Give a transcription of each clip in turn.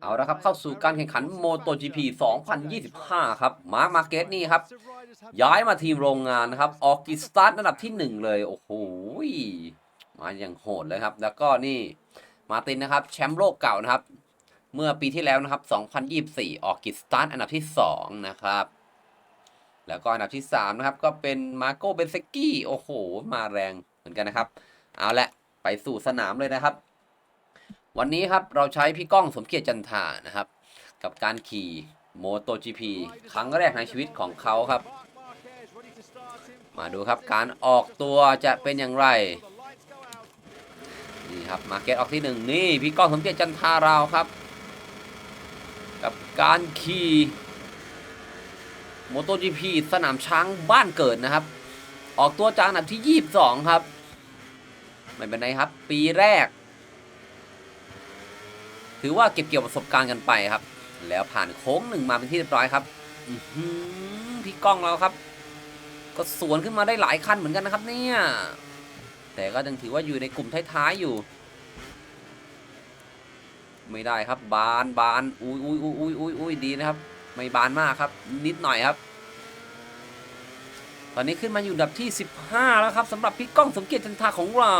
เอาละครับเข้าสู่การแข่งขัน MotoGP 2025 ครับ มาร์คมาเกตนี่ครับ ย้ายมาทีมโรงงานนะครับ ออกกิสตาร์ทอันดับที่ 1 เลย โอ้โห มาอย่างโหดเลยครับ แล้วก็นี่มาตินนะครับ แชมป์โลกเก่านะครับ เมื่อปีที่แล้วนะครับ 2024 ออกกิสตาร์ทอันดับที่ 2 นะครับ แล้วก็อันดับที่ 3 นะครับ ก็เป็นมาโกเบนเซกี้โอ้โห มาแรงเหมือนกันนะครับ เอาละไปสู่สนามเลยนะครับ วันนี้ครับเราใช้พี่ก้องสมเกียรติจันทานะครับ กับการขี่โมโต GP ครั้งแรกในชีวิตของเขาครับ มาดูครับการออกตัวจะเป็นอย่างไรนี่ครับมาเก็ตออกที่หนึ่งนี่พี่ก้องสมเกียรติจันทาเราครับ กับการขี่โมโต GP สนามช้างบ้านเกิดนะครับ ออกตัวจากอันดับที่ 22 ครับ ไม่เป็นไรครับ ปีแรก ถือว่าเก็บเกี่ยวประสบการณ์กันไปครับ แล้วผ่านโค้งหนึ่งมาเป็นที่เรียบร้อยครับพี่ก้องเราครับ ก็สวนขึ้นมาได้หลายคันเหมือนกันนะครับ เนี่ย แต่ก็ยังถือว่าอยู่ในกลุ่มท้ายๆอยู่ ไม่ได้ครับ บานบานอุ้ยอุ้ยอุ้ยอุ้ยอุ้ยอุ้ยดีนะครับ ไม่บานมากครับ นิดหน่อยครับ ตอนนี้ขึ้นมาอยู่ดับที่ 15 แล้วครับสำหรับพี่ก้องสมเกียรติจันทาของเรา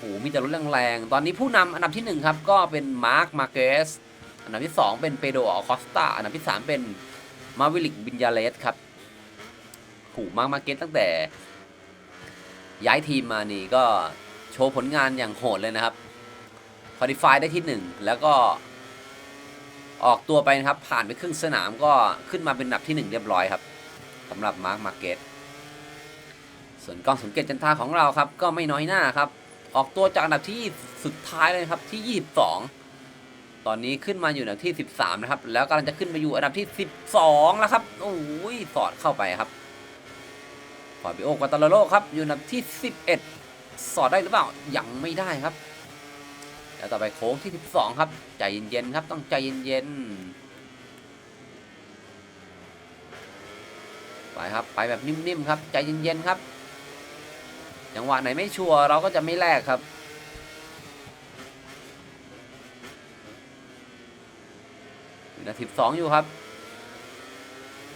โอ้โหมีแต่รถแรงๆ ตอนนี้ผู้นำอันดับที่ 1 ครับ ก็เป็นมาร์คมาเกสอันดับที่ 2 เป็นเปโดออคอสตาอันดับที่ 3 เป็นมาวิลิกบินยาเลสครับโอ้มาร์คมาเกสตั้งแต่ ย้ายทีมมานี่ก็โชว์ผลงานอย่างโหดเลยนะครับคอดิฟายได้ที่ 1 แล้วก็ออกตัวไปนะครับ ผ่านไปครึ่งสนามก็ขึ้นมาเป็นอันดับที่ 1 เรียบร้อยครับสำหรับมาร์คมาเกสส่วนกองสมเกตจันทาของเราครับ ก็ไม่น้อยหน้าครับ ออกตัวจากอันดับที่สุดท้ายเลยครับที่ 22 ตอนนี้ขึ้นมาอยู่อันดับที่ 13 นะครับ แล้วกำลังจะขึ้นมาอยู่อันดับที่ 12 แล้วครับโอ้ยสอดเข้าไปครับฟาบิโอกวาตาโลโลครับอยู่อันดับที่ 11 สอดได้หรือเปล่ายังไม่ได้ครับ แล้วต่อไปโค้งที่ 12 ครับ ใจเย็นๆครับต้องใจเย็นๆไปครับไปแบบนิ่มๆครับใจเย็นๆครับ จังหวะไหนไม่ชัวร์เราก็จะไม่แลกครับอยู่นาทีสองอยู่ครับ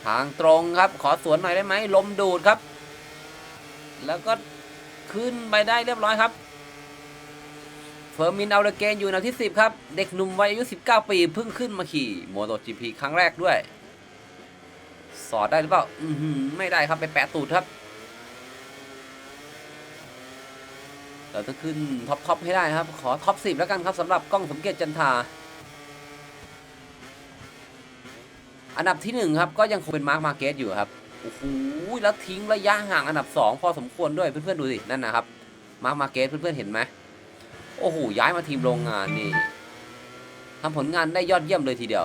ทางตรงครับ ขอสวนหน่อยได้ไหมลมดูดครับ แล้วก็ขึ้นไปได้เรียบร้อยครับเฟอร์มินเอาเลเกนอยู่อันดับที่ 10 ครับ เด็กหนุ่มวัยอายุ 19 ปีเพิ่งขึ้นมาขี่โมโต GP ครั้งแรกด้วย สอดได้หรือเปล่า อือหือไม่ได้ครับไปแปะตูดครับ เราต้องขึ้นท็อปท็อปให้ได้ครับ ขอท็อปสิบแล้วกันครับสำหรับกล้องสมเกียรติจันทาอันดับที่หนึ่งครับ ก็ยังคงเป็นมาร์คมาเกตอยู่ครับ โอ้โห แล้วทิ้งระยะห่างอันดับสองพอสมควรด้วยเพื่อนๆดูสิ นั่นนะครับ มาร์คมาเกตเพื่อนๆเห็นไหม โอ้โห ย้ายมาทีมโรงงานนี่ทำผลงานได้ยอดเยี่ยมเลยทีเดียว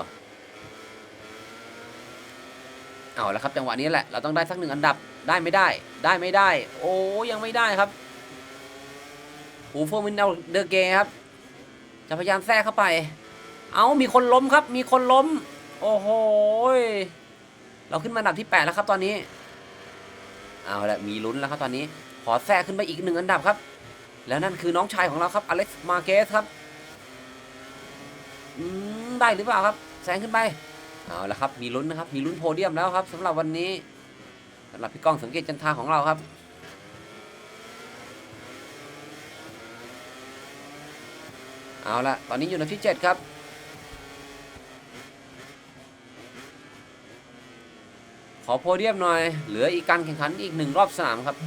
เอาละครับจังหวะนี้แหละ เราต้องได้สักหนึ่งอันดับ ได้ไม่ได้ ได้ไม่ได้ โอ้ยังไม่ได้ครับ หูโฟมินเอาเดอเกครับ จะพยายามแทรกเข้าไป เอามีคนล้มครับ มีคนล้ม โอ้โห เราขึ้นมาอันดับที่ 8 แล้วครับตอนนี้ เอาละมีลุ้นแล้วครับตอนนี้ ขอแทรกขึ้นไปอีกหนึ่งอันดับครับ แล้วนั่นคือน้องชายของเราครับ อเล็กซ์ มาเกสครับอืมได้หรือเปล่าครับ แซงขึ้นไป เอาละครับ มีลุ้นนะครับ มีลุ้นโพเดียมแล้วครับสำหรับวันนี้สำหรับพี่ก้องสังเกตจันทาของเราครับ เอาละตอนนี้อยู่ในที่7ครับขอโพเดียมหน่อย เหลืออีกการแข่งขันอีกหนึ่งรอบสนามครับ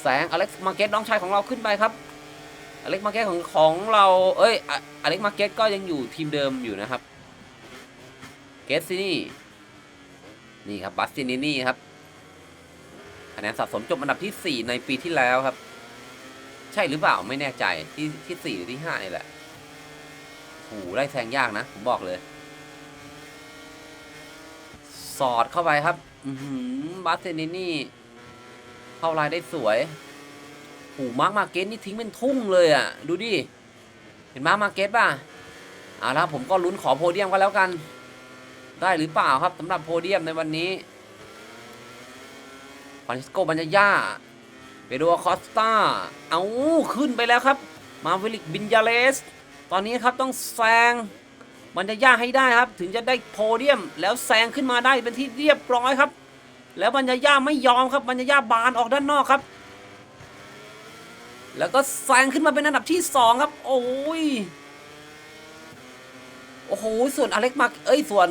แสงอเล็กซ์มาเก็ตน้องชายของเราขึ้นไปครับอเล็กซ์มาเก็ตของของเราเอ้ยออเล็กซ์มาเก็ตก็ยังอยู่ทีมเดิมอยู่นะครับเกสซินี่นี่ครับบัสซินินี่ครับคะแนนสะสมจบอันดับที่ 4 ในปีที่แล้วครับ ใช่หรือเปล่าไม่แน่ใจที่ที่สี่หรือที่ห้านี่แหละโอ้โหไล่แซงยากนะ ผมบอกเลย สอดเข้าไปครับอือหือบาสเซนินี่เข้าลายได้สวยโอ้โหมาร์คมาเก็ตนี่ทิ้งเป็นทุ่งเลยอะ ดูดิ เห็นมาร์คมาเก็ตป่ะเอาละครับผมก็ลุ้นขอโพเดียมกันแล้วกัน ได้หรือเปล่าครับสำหรับโพเดียมในวันนี้ฟรานซิสโกบัญญา เปโดคอสตาเอาขึ้นไปแล้วครับ มาวิลิกบินยาเลส ตอนนี้ครับต้องแซงมันจะยากให้ได้ครับ ถึงจะได้โพเดียม แล้วแซงขึ้นมาได้เป็นที่เรียบร้อยครับ แล้วบัญญาย่าไม่ยอมครับบัญญาย่าบานออกด้านนอกครับ แล้วก็แซงขึ้นมาเป็นอันดับที่สองครับ โอ้ยโอ้โหส่วนอเล็กมาเอ้ยส่วน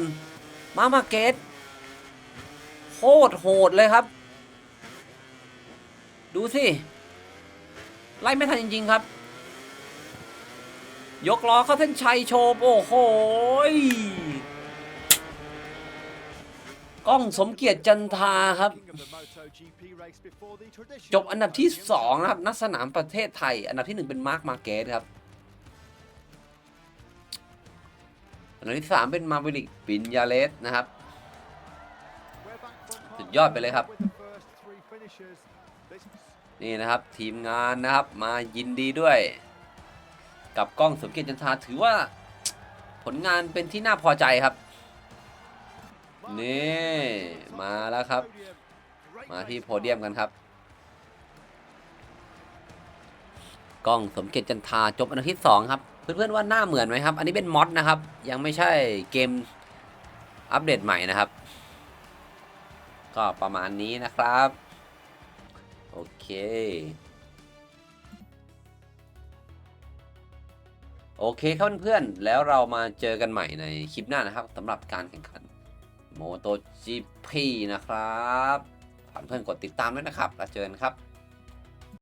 มามาเกตโคตรโหดเลยครับ ดูสิ ไล่ไม่ทันจริง ๆ ครับ ยกล้อเข้าเส้นชัยโชว์โอ้โหกล้องสมเกียรติจันทาครับ จบอันดับที่ 2 นะครับนักสนามประเทศไทย อันดับที่ 1 เป็นมาร์คมาเกตครับ อันดับที่ 3 เป็นมาวิลิกปินยาเลสนะครับ สุดยอดไปเลยครับ นี่นะครับทีมงานนะครับมายินดีด้วย กับกล้องสมเกียรติจันทาถือว่าผลงานเป็นที่น่าพอใจครับ นี่ มาแล้วครับ มาที่โพเดียมกันครับ กล้องสมเกียรติจันทาจบอันดับที่2ครับเพื่อนๆว่าหน้าเหมือนไหมครับ อันนี้เป็นมอดนะครับ ยังไม่ใช่เกมอัปเดตใหม่นะครับ ก็ประมาณนี้นะครับ โอเค โอเคครับเพื่อนๆ แล้วเรามาเจอกันใหม่ในคลิปหน้านะครับสำหรับการแข่งขันโมโต GP นะครับ ฝากเพื่อนกดติดตามด้วยนะครับ แล้วเจอกันครับ